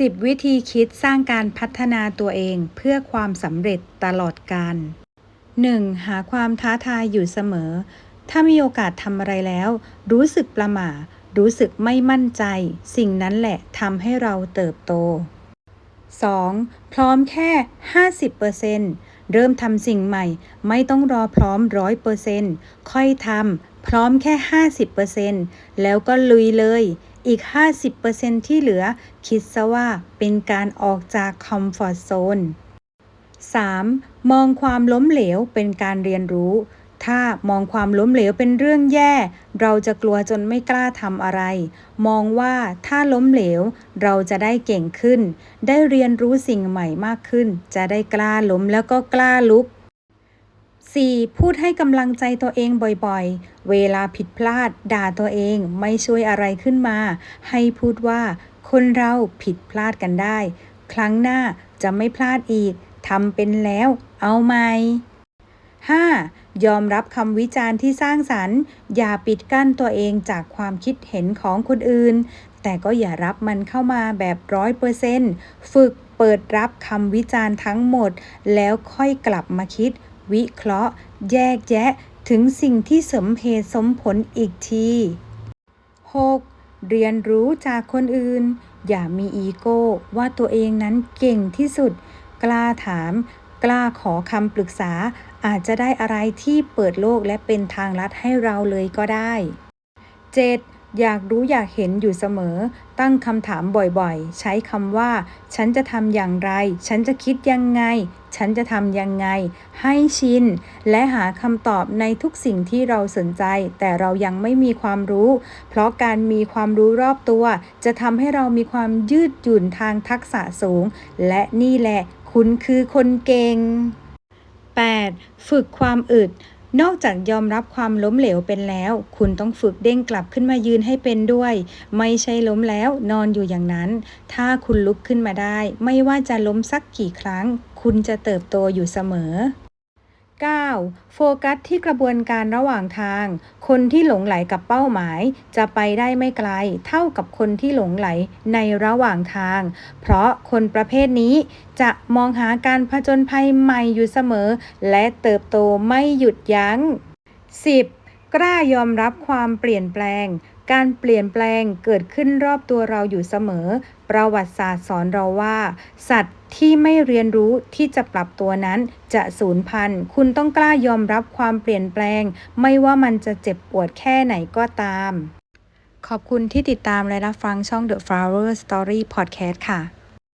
10 วิธีคิดสร้างการพัฒนาตัวเองเพื่อความสำเร็จตลอดกาล 1. หาความท้าทายอยู่เสมอ ถ้ามีโอกาสทำอะไรแล้ว รู้สึกประหม่า รู้สึกไม่มั่นใจ สิ่งนั้นแหละทำให้เราเติบโต 2. พร้อมแค่ 50%เริ่มทำสิ่งใหม่ ไม่ต้องรอพร้อม 100%ค่อยทำ พร้อมแค่ 50%แล้วก็ลุยเลย อีก 50%ที่เหลือ คิดซะว่าเป็นการออกจากคอมฟอร์ทโซน 3. มองความล้มเหลวเป็นการเรียนรู้ ถ้ามองความล้มเหลวเป็นเรื่องแย่ เราจะกลัวจนไม่กล้าทำอะไร มองว่าถ้าล้มเหลว เราจะได้เก่งขึ้น ได้เรียนรู้สิ่งใหม่มากขึ้น จะได้กล้าล้มแล้วก็กล้าลุก 4. พูดให้กำลังใจตัวเองบ่อยๆ เวลาผิดพลาด ด่าตัวเองไม่ช่วยอะไรขึ้นมา ให้พูดว่า คนเราผิดพลาดกันได้ ครั้งหน้าจะไม่พลาดอีกทำเป็นแล้ว เอาไหม 5. ยอมรับคำวิจารณ์ที่สร้างสรรค์ อย่าปิดกั้นตัวเองจากความคิดเห็นของคนอื่น แต่ก็อย่ารับมันเข้ามาแบบร้อยเปอร์เซนต์ฝึกเปิดรับคำวิจารณ์ทั้งหมด แล้วค่อยกลับมาคิด วิเคราะห์ แยกแยะถึงสิ่งที่สมเหตุสมผลอีกที 6. เรียนรู้จากคนอื่น อย่ามีอีโก้ว่าตัวเองนั้นเก่งที่สุด กล้าถาม กล้าขอคำปรึกษา อาจจะได้อะไรที่เปิดโลกและเป็นทางลัดให้เราเลยก็ได้ 7. อยากรู้อยากเห็นอยู่เสมอ ตั้งคำถามบ่อยๆ ใช้คำว่า ฉันจะทำอย่างไร ฉันจะคิดยังไง ฉันจะทำยังไง ให้ชิน และหาคำตอบในทุกสิ่งที่เราสนใจ แต่เรายังไม่มีความรู้ เพราะการมีความรู้รอบตัว จะทำให้เรามีความยืดหยุ่นทางทักษะสูง และนี่แหละ คุณคือคนเก่ง 8. ฝึกความอึด นอกจากยอมรับความล้มเหลวเป็นแล้ว คุณต้องฝึกเด้งกลับขึ้นมายืนให้เป็นด้วย ไม่ใช่ล้มแล้วนอนอยู่อย่างนั้น ถ้าคุณลุกขึ้นมาได้ ไม่ว่าจะล้มสักกี่ครั้ง คุณจะเติบโตอยู่เสมอ 9. โฟกัสที่กระบวนการระหว่างทาง คนที่หลงไหลกับเป้าหมาย จะไปได้ไม่ไกล เท่ากับคนที่หลงไหลในระหว่างทาง เพราะคนประเภทนี้จะมองหาการผจญภัยใหม่อยู่เสมอ และเติบโตไม่หยุดยัง้ง 10. กล้ายอมรับความเปลี่ยนแปลง การเปลี่ยนแปลงเกิดขึ้นรอบตัวเราอยู่เสมอ ประวัติศาสตร์สอนเราว่า สัตว์ที่ไม่เรียนรู้ที่จะปรับตัวนั้นจะสูญพันธุ์ คุณต้องกล้ายอมรับความเปลี่ยนแปลง ไม่ว่ามันจะเจ็บปวดแค่ไหนก็ตาม ขอบคุณที่ติดตามและรับฟังช่อง The Flower Story Podcast ค่ะ